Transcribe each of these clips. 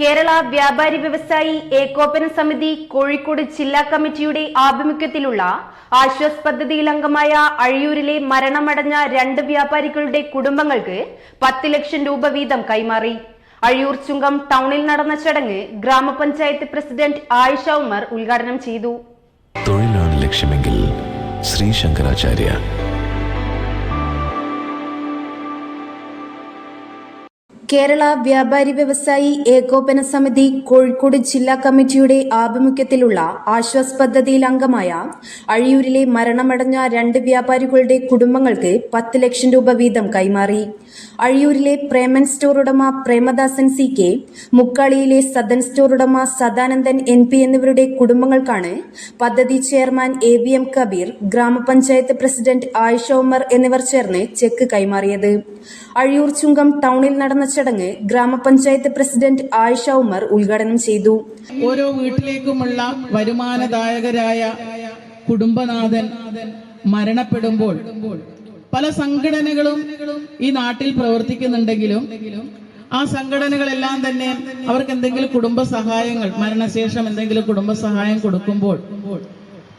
കേരള വ്യാപാരി വ്യവസായി ഏകോപന സമിതി കോഴിക്കോട് ജില്ലാ കമ്മിറ്റിയുടെ ആഭിമുഖ്യത്തിലുള്ള ആശ്വാസ് പദ്ധതിയിൽ അംഗമായ അഴിയൂരിലെ മരണമടഞ്ഞ രണ്ട് വ്യാപാരികളുടെ കുടുംബങ്ങൾക്ക് പത്ത് ലക്ഷം രൂപ വീതം കൈമാറി. അഴിയൂർ ചുങ്കം ടൗണിൽ നടന്ന ചടങ്ങ് ഗ്രാമപഞ്ചായത്ത് പ്രസിഡന്റ് ആയിഷ ഉമർ ഉദ്ഘാടനം ചെയ്തു. തൊഴിലാണ് ലക്ഷ്യമെങ്കിൽ ശ്രീ ശങ്കരാചാര്യ കേരള വ്യാപാരി വ്യവസായി ഏകോപന സമിതി കോഴിക്കോട് ജില്ലാ കമ്മിറ്റിയുടെ ആഭിമുഖ്യത്തിലുള്ള ആശ്വാസ് പദ്ധതിയിൽ അംഗമായ അഴിയൂരിലെ മരണമടഞ്ഞ രണ്ട് വ്യാപാരികളുടെ കുടുംബങ്ങൾക്ക് പത്ത് ലക്ഷം രൂപ വീതം കൈമാറി. അഴിയൂരിലെ പ്രേമൻ സ്റ്റോർ ഉടമ പ്രേമദാസൻ സി കെ മുക്കാളിയിലെ സദൻ സ്റ്റോർ ഉടമ സദാനന്ദൻ എൻ പി എന്നിവരുടെ കുടുംബങ്ങൾക്കാണ് പദ്ധതി chairman A V M Kabeer ഗ്രാമപഞ്ചായത്ത് പ്രസിഡന്റ് ആയിഷ ഉമർ എന്നിവർ ചേർന്ന് ചെക്ക് കൈമാറിയത്. അഴിയൂർ ചുങ്കം ടൗണിൽ നടന്ന ചടങ്ങ് ഗ്രാമപഞ്ചായത്ത് പ്രസിഡന്റ് ആയിഷ ഉമർ ഉദ്ഘാടനം ചെയ്തു. ഓരോ വീട്ടിലേക്കുമുള്ള വരുമാനദായകരായ കുടുംബനാഥൻ മരണപ്പെടുമ്പോൾ പല സംഘടനകളും ഈ നാട്ടിൽ പ്രവർത്തിക്കുന്നുണ്ടെങ്കിലും ആ സംഘടനകളെല്ലാം തന്നെ അവർക്ക് എന്തെങ്കിലും കുടുംബ സഹായങ്ങൾ മരണശേഷം എന്തെങ്കിലും കുടുംബ സഹായം കൊടുക്കുമ്പോൾ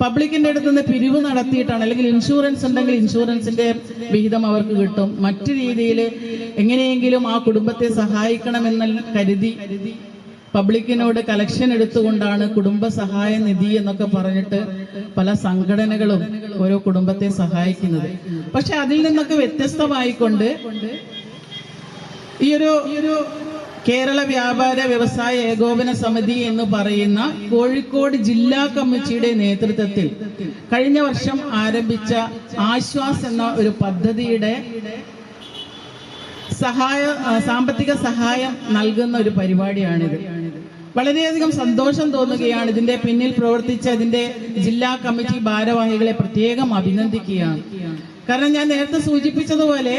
പബ്ലിക്കിന്റെ അടുത്ത് നിന്ന് പിരിവ് നടത്തിയിട്ടാണ് അല്ലെങ്കിൽ ഇൻഷുറൻസ് ഉണ്ടെങ്കിൽ ഇൻഷുറൻസിന്റെ വിഹിതം അവർക്ക് കിട്ടും. മറ്റു രീതിയിൽ എങ്ങനെയെങ്കിലും ആ കുടുംബത്തെ സഹായിക്കണമെന്ന് കരുതി പബ്ലിക്കിനോട് കളക്ഷൻ എടുത്തുകൊണ്ടാണ് കുടുംബ സഹായ നിധി എന്നൊക്കെ പറഞ്ഞിട്ട് പല സംഘടനകളും ഓരോ കുടുംബത്തെ സഹായിക്കുന്നത്. പക്ഷെ അതിൽ നിന്നൊക്കെ വ്യത്യസ്തമായിക്കൊണ്ട് ഈ ഒരു കേരള വ്യാപാര വ്യവസായ ഏകോപന സമിതി എന്ന് പറയുന്ന കോഴിക്കോട് ജില്ലാ കമ്മിറ്റിയുടെ നേതൃത്വത്തിൽ കഴിഞ്ഞ വർഷം ആരംഭിച്ച ആശ്വാസ് എന്ന ഒരു പദ്ധതിയുടെ സഹായ സാമ്പത്തിക സഹായം നൽകുന്ന ഒരു പരിപാടിയാണിത്. വളരെയധികം സന്തോഷം തോന്നുകയാണ് ഇതിന്റെ പിന്നിൽ പ്രവർത്തിച്ച ഇതിന്റെ ജില്ലാ കമ്മിറ്റി ഭാരവാഹികളെ പ്രത്യേകം അഭിനന്ദിക്കുകയാണ്. കാരണം ഞാൻ നേരത്തെ സൂചിപ്പിച്ചതുപോലെ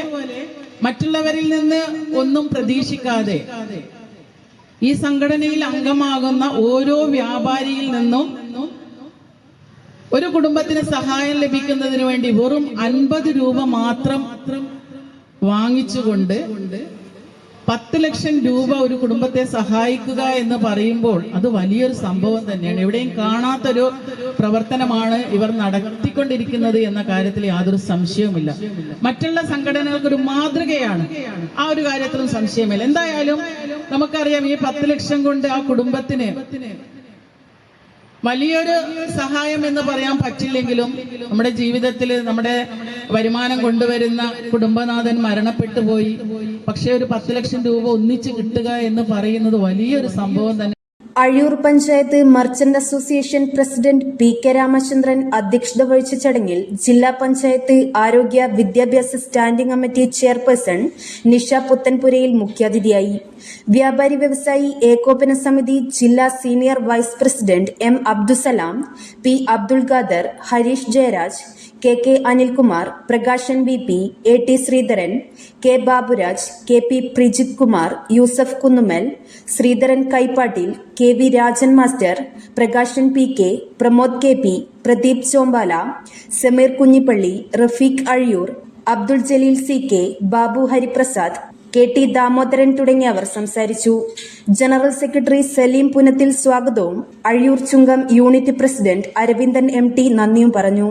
മറ്റുള്ളവരിൽ നിന്ന് ഒന്നും പ്രതീക്ഷിക്കാതെ ഈ സംഘടനയിൽ അംഗമാകുന്ന ഓരോ വ്യാപാരിയിൽ നിന്നും ഒരു കുടുംബത്തിന് സഹായം ലഭിക്കുന്നതിന് വേണ്ടി വെറും അൻപത് രൂപ മാത്രം വാങ്ങിച്ചുകൊണ്ട് പത്ത് ലക്ഷം രൂപ ഒരു കുടുംബത്തെ സഹായിക്കുക എന്ന് പറയുമ്പോൾ അത് വലിയൊരു സംഭവം തന്നെയാണ്. എവിടെയും കാണാത്തൊരു പ്രവർത്തനമാണ് ഇവർ നടത്തിക്കൊണ്ടിരിക്കുന്നത് എന്ന കാര്യത്തിൽ യാതൊരു സംശയവുമില്ല. മറ്റുള്ള സംഘടനകൾക്ക് ഒരു മാതൃകയാണ്. ആ ഒരു കാര്യത്തിലും സംശയമില്ല. എന്തായാലും നമുക്കറിയാം ഈ പത്ത് ലക്ഷം കൊണ്ട് ആ കുടുംബത്തിന് വലിയൊരു സഹായം എന്ന് പറയാൻ പറ്റില്ലെങ്കിലും നമ്മുടെ ജീവിതത്തിൽ നമ്മുടെ വരുമാനം കൊണ്ടുവരുന്ന കുടുംബനാഥൻ മരണപ്പെട്ടു പോയി. പക്ഷെ ഒരു പത്ത് ലക്ഷം രൂപ ഒന്നിച്ച് കിട്ടുക എന്ന് പറയുന്നത് വലിയൊരു സംഭവം തന്നെ. Azhiyur panchayat merchant association president P K Ramachandran അധ്യക്ഷത വഹിച്ച ചടങ്ങിൽ ജില്ലാ പഞ്ചായത്ത് ആരോഗ്യ വിദ്യാഭ്യാസ standing committee chairperson Nisha Puthanpurayil മുഖ്യാതിഥിയായി. വ്യാപാരി വ്യവസായി ഏകോപന സമിതി ജില്ലാ senior vice president M Abdussalam P Abdul Khader Harish Jayaraj K K Anilkumar Prakashan V P A T Sreedharan K Baburaj K P Prijith Kumar Yusuf Kunnumal Sreedharan Kaippattil K V Rajan master Prakashan P K Pramod K P Pradeep Chombala Sameer Kunhippalli Rafeeq Azhiyur Abdul Jaleel C K Babu Hariprasad K T Damodaran തുടങ്ങിയവർ സംസാരിച്ചു. General secretary Saleem Punathil സ്വാഗതവും Azhiyur Chungam unit president Aravindan M T നന്ദിയും പറഞ്ഞു.